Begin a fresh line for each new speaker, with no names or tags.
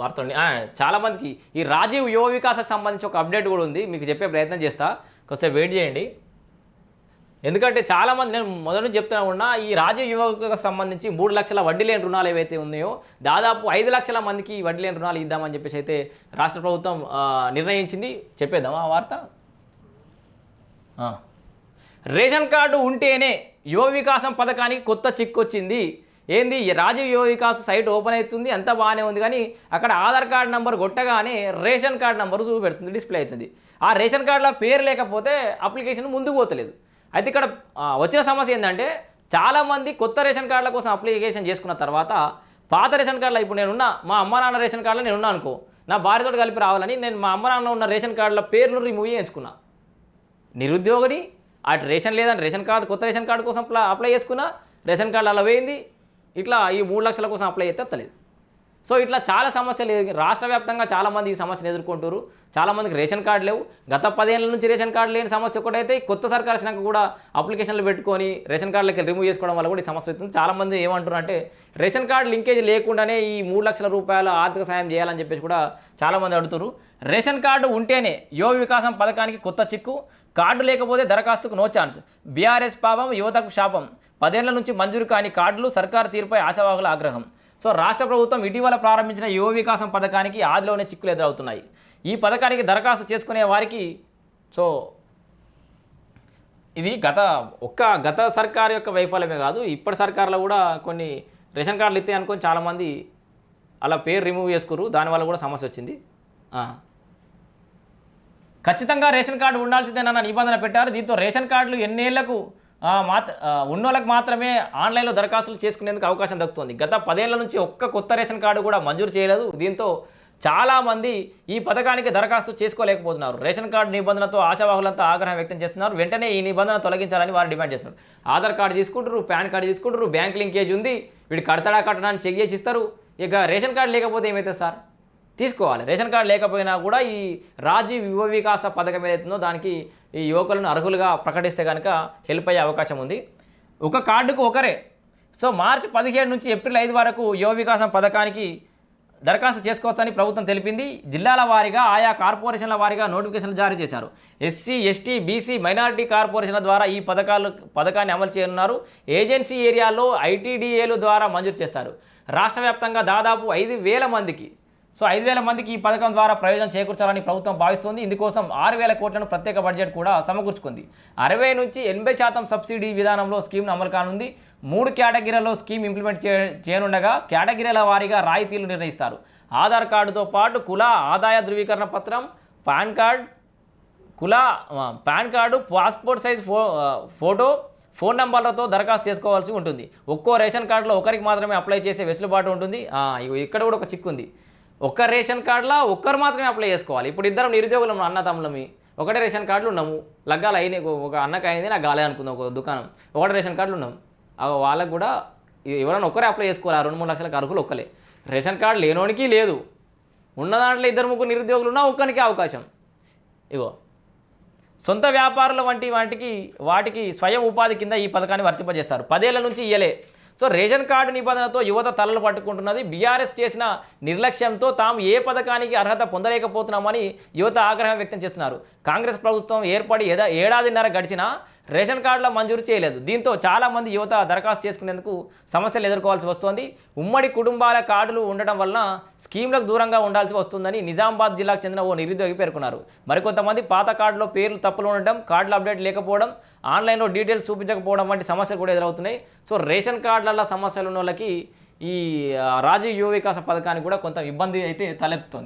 వార్త చాలామందికి ఈ రాజీవ్ యువ వికాసకు సంబంధించి ఒక అప్డేట్ కూడా ఉంది. మీకు చెప్పే ప్రయత్నం చేస్తా. కొంచెం వెయిట్ చేయండి. ఎందుకంటే చాలామంది నేను మొదటి నుంచి చెప్తున్నా ఉన్నా ఈ రాజీవ్ యువకు సంబంధించి మూడు లక్షల వడ్డీ లేని రుణాలు ఏవైతే ఉన్నాయో దాదాపు ఐదు లక్షల మందికి వడ్డీ లేని రుణాలు ఇద్దామని చెప్పేసి అయితే రాష్ట్ర ప్రభుత్వం నిర్ణయించింది. చెప్పేద్దామా ఆ వార్త? రేషన్ కార్డు ఉంటేనే యువ వికాసం పథకానికి కొత్త చిక్కు వచ్చింది. ఏంది రాజీవ్ యువ వికాస్ సైట్ ఓపెన్ అవుతుంది అంతా బాగానే ఉంది కానీ అక్కడ ఆధార్ కార్డు నెంబర్ కొట్టగానే రేషన్ కార్డు నెంబర్ చూపెడుతుంది డిస్ప్లే అవుతుంది. ఆ రేషన్ కార్డులో పేరు లేకపోతే అప్లికేషన్ ముందుకు పోతలేదు. అయితే ఇక్కడ వచ్చిన సమస్య ఏంటంటే చాలామంది కొత్త రేషన్ కార్డుల కోసం అప్లికేషన్ చేసుకున్న తర్వాత పాత రేషన్ కార్డులో ఇప్పుడు నేనున్నా మా అమ్మ నాన్న రేషన్ కార్డులో నేను ఉన్నాను అనుకో నా భార్యతో కలిపి రావాలని నేను మా అమ్మ నాన్న ఉన్న రేషన్ కార్డుల పేర్లు రిమూవ్ చేయించుకున్నా. నిరుద్యోగిని అటు రేషన్ లేదని రేషన్ కార్డు కొత్త రేషన్ కార్డు కోసం అప్లై చేసుకున్నా రేషన్ కార్డు అలా పోయింది. ఇట్లా ఈ మూడు లక్షల కోసం అప్లై చేస్తే వస్తలేదు సో ఇట్లా చాలా సమస్యలు రాష్ట్ర వ్యాప్తంగా చాలామంది ఈ సమస్యను ఎదుర్కొంటారు చాలామందికి రేషన్ కార్డు లేవు. గత పదేళ్ళ నుంచి రేషన్ కార్డు లేని సమస్య ఒకటైతే కొత్త సర్కార్ వచ్చినాక కూడా అప్లికేషన్లు పెట్టుకొని రేషన్ కార్డులకి రిమూవ్ చేసుకోవడం వల్ల కూడా ఈ సమస్య అవుతుంది చాలామంది ఏమంటారు అంటే రేషన్ కార్డు లింకేజ్ లేకుండానే ఈ మూడు లక్షల రూపాయల ఆర్థిక సాయం చేయాలని చెప్పేసి కూడా చాలామంది అడుగుతారు రేషన్ కార్డు ఉంటేనే యువ వికాసం పథకానికి కొత్త చిక్కు కార్డు లేకపోతే దరఖాస్తుకు నో ఛాన్స్ బీఆర్ఎస్ పాపం యువతకు శాపం. పదేళ్ళ నుంచి మంజూరు కాని కార్డులు సర్కారు తీరుపై ఆశావాహుల ఆగ్రహం. సో రాష్ట్ర ప్రభుత్వం ఇటీవల ప్రారంభించిన యువ వికాసం పథకానికి ఆదిలోనే చిక్కులు ఎదురవుతున్నాయి. ఈ పథకానికి దరఖాస్తు చేసుకునే వారికి సో ఇది గత ఒక్క గత సర్కార్ యొక్క వైఫల్యమే కాదు ఇప్పటి సర్కార్లో కూడా కొన్ని రేషన్ కార్డులు ఇస్తాయి అనుకొని చాలామంది అలా పేరు రిమూవ్ చేసుకురు దానివల్ల కూడా సమస్య వచ్చింది. ఖచ్చితంగా రేషన్ కార్డు ఉండాల్సిందేనన్న నిబంధన పెట్టారు. దీంతో రేషన్ కార్డులు ఎన్నేళ్ళకు మాత్ర ఉన్నోళ్ళకి మాత్రమే ఆన్లైన్లో దరఖాస్తులు చేసుకునేందుకు అవకాశం దక్కుతుంది. గత పదేళ్ళ నుంచి ఒక్క కొత్త రేషన్ కార్డు కూడా మంజూరు చేయలేదు. దీంతో చాలామంది ఈ పథకానికి దరఖాస్తు చేసుకోలేకపోతున్నారు. రేషన్ కార్డు నిబంధనతో ఆశావాహులంతా ఆగ్రహం వ్యక్తం చేస్తున్నారు. వెంటనే ఈ నిబంధన తొలగించాలని వారు డిమాండ్ చేస్తున్నారు. ఆధార్ కార్డు తీసుకుంటారు పాన్ కార్డు తీసుకుంటారు బ్యాంక్ లింకేజ్ ఉంది. వీడు కడతాడా కట్టడానికి చెక్ చేసి ఇస్తారు. ఇక రేషన్ కార్డు లేకపోతే ఏమవుతుంది సార్? తీసుకోవాలి. రేషన్ కార్డు లేకపోయినా కూడా ఈ రాజీవ్ యువ వికాస పథకం ఏదైతుందో దానికి ఈ యువకులను అర్హులుగా ప్రకటిస్తే కనుక హెల్ప్ అయ్యే అవకాశం ఉంది. ఒక కార్డుకు ఒకరే. సో మార్చి పదిహేడు నుంచి ఏప్రిల్ ఐదు వరకు యువ వికాసం పథకానికి దరఖాస్తు చేసుకోవచ్చని ప్రభుత్వం తెలిపింది. జిల్లాల వారీగా ఆయా కార్పొరేషన్ల వారీగా నోటిఫికేషన్లు జారీ చేశారు. ఎస్సీ ఎస్టీ బీసీ మైనారిటీ కార్పొరేషన్ల ద్వారా ఈ పథకాలు పథకాన్ని అమలు చేయనున్నారు. ఏజెన్సీ ఏరియాలో ఐటీడీఏలు ద్వారా మంజూరు చేస్తారు. రాష్ట్ర వ్యాప్తంగా దాదాపు ఐదు వేల మందికి సో ఐదు వేల మందికి ఈ పథకం ద్వారా ప్రయోజనం చేకూర్చాలని ప్రభుత్వం భావిస్తోంది. ఇందుకోసం ఆరు వేల కోట్లను ప్రత్యేక బడ్జెట్ కూడా సమకూర్చుకుంది. అరవై నుంచి ఎనభై శాతం సబ్సిడీ విధానంలో స్కీమ్ను అమలు కానుంది. మూడు కేటగిరీలలో స్కీమ్ ఇంప్లిమెంట్ చే చేయనుండగా కేటగిరీల వారీగా రాయితీలు నిర్ణయిస్తారు. ఆధార్ కార్డుతో పాటు కుల ఆదాయ ధృవీకరణ పత్రం పాన్ కార్డ్ కుల పాన్ కార్డు పాస్పోర్ట్ సైజ్ ఫో ఫోటో ఫోన్ నంబర్లతో దరఖాస్తు చేసుకోవాల్సి ఉంటుంది. ఒక్కో రేషన్ కార్డులో ఒకరికి మాత్రమే అప్లై చేసే వెసులుబాటు ఉంటుంది. ఇక్కడ కూడా ఒక చిక్కు ఉంది ఒక్క రేషన్ కార్డులో ఒక్కరు మాత్రమే అప్లై చేసుకోవాలి. ఇప్పుడు ఇద్దరం నిరుద్యోగులం అన్న తమ్ములమి ఒకటే రేషన్ కార్డులు ఉన్నాము. లగ్గాలు అయినాయి ఒక- అన్నకు అయింది నాకు గాలే అనుకుందాం ఒక దుకాణం. ఒకటే రేషన్ కార్డులు ఉన్నాం. వాళ్ళకు కూడా ఎవరైనా ఒక్కరే అప్లై చేసుకోవాలి? ఆ రెండు మూడు లక్షల అర్హులు ఒక్కలే. రేషన్ కార్డు లేనోనికి లేదు. ఉన్న దాంట్లో ఇద్దరు ముగ్గురు నిరుద్యోగులు ఉన్నా ఒక్కరికి అవకాశం. ఇగో. సొంత వ్యాపారుల వంటి వాటికి వాటికి స్వయం ఉపాధి కింద ఈ పథకాన్ని వర్తింపజేస్తారు. పదేళ్ళ నుంచి ఇయ్యలే. సో రేషన్ కార్డు నిబంధనతో యువత తలలు పట్టుకుంటున్నది. బీఆర్ఎస్ చేసిన నిర్లక్ష్యంతో తాము ఏ పథకానికి అర్హత పొందలేకపోతున్నామని యువత ఆగ్రహం వ్యక్తం చేస్తున్నారు. కాంగ్రెస్ ప్రభుత్వం ఏర్పడి ఏడాదిన్నర గడిచినా రేషన్ కార్డుల మంజూరు చేయలేదు. దీంతో చాలామంది యువత దరఖాస్తు చేసుకునేందుకు సమస్యలు ఎదుర్కోవాల్సి వస్తోంది. ఉమ్మడి కుటుంబాల కార్డులు ఉండటం వలన స్కీమ్లకు దూరంగా ఉండాల్సి వస్తుందని నిజామాబాద్ జిల్లాకు చెందిన ఓ నిరుద్యోగి పేర్కొన్నారు. మరికొంతమంది పాత కార్డులో పేర్లు తప్పులు ఉండటం కార్డుల అప్డేట్ లేకపోవడం ఆన్లైన్లో డీటెయిల్స్ చూపించకపోవడం వంటి సమస్యలు కూడా ఎదురవుతున్నాయి. సో రేషన్ కార్డులలో సమస్యలు ఉన్న వాళ్ళకి ఈ రాజీవ్ యువ వికాస పథకానికి కూడా కొంత ఇబ్బంది అయితే తలెత్తుతుంది.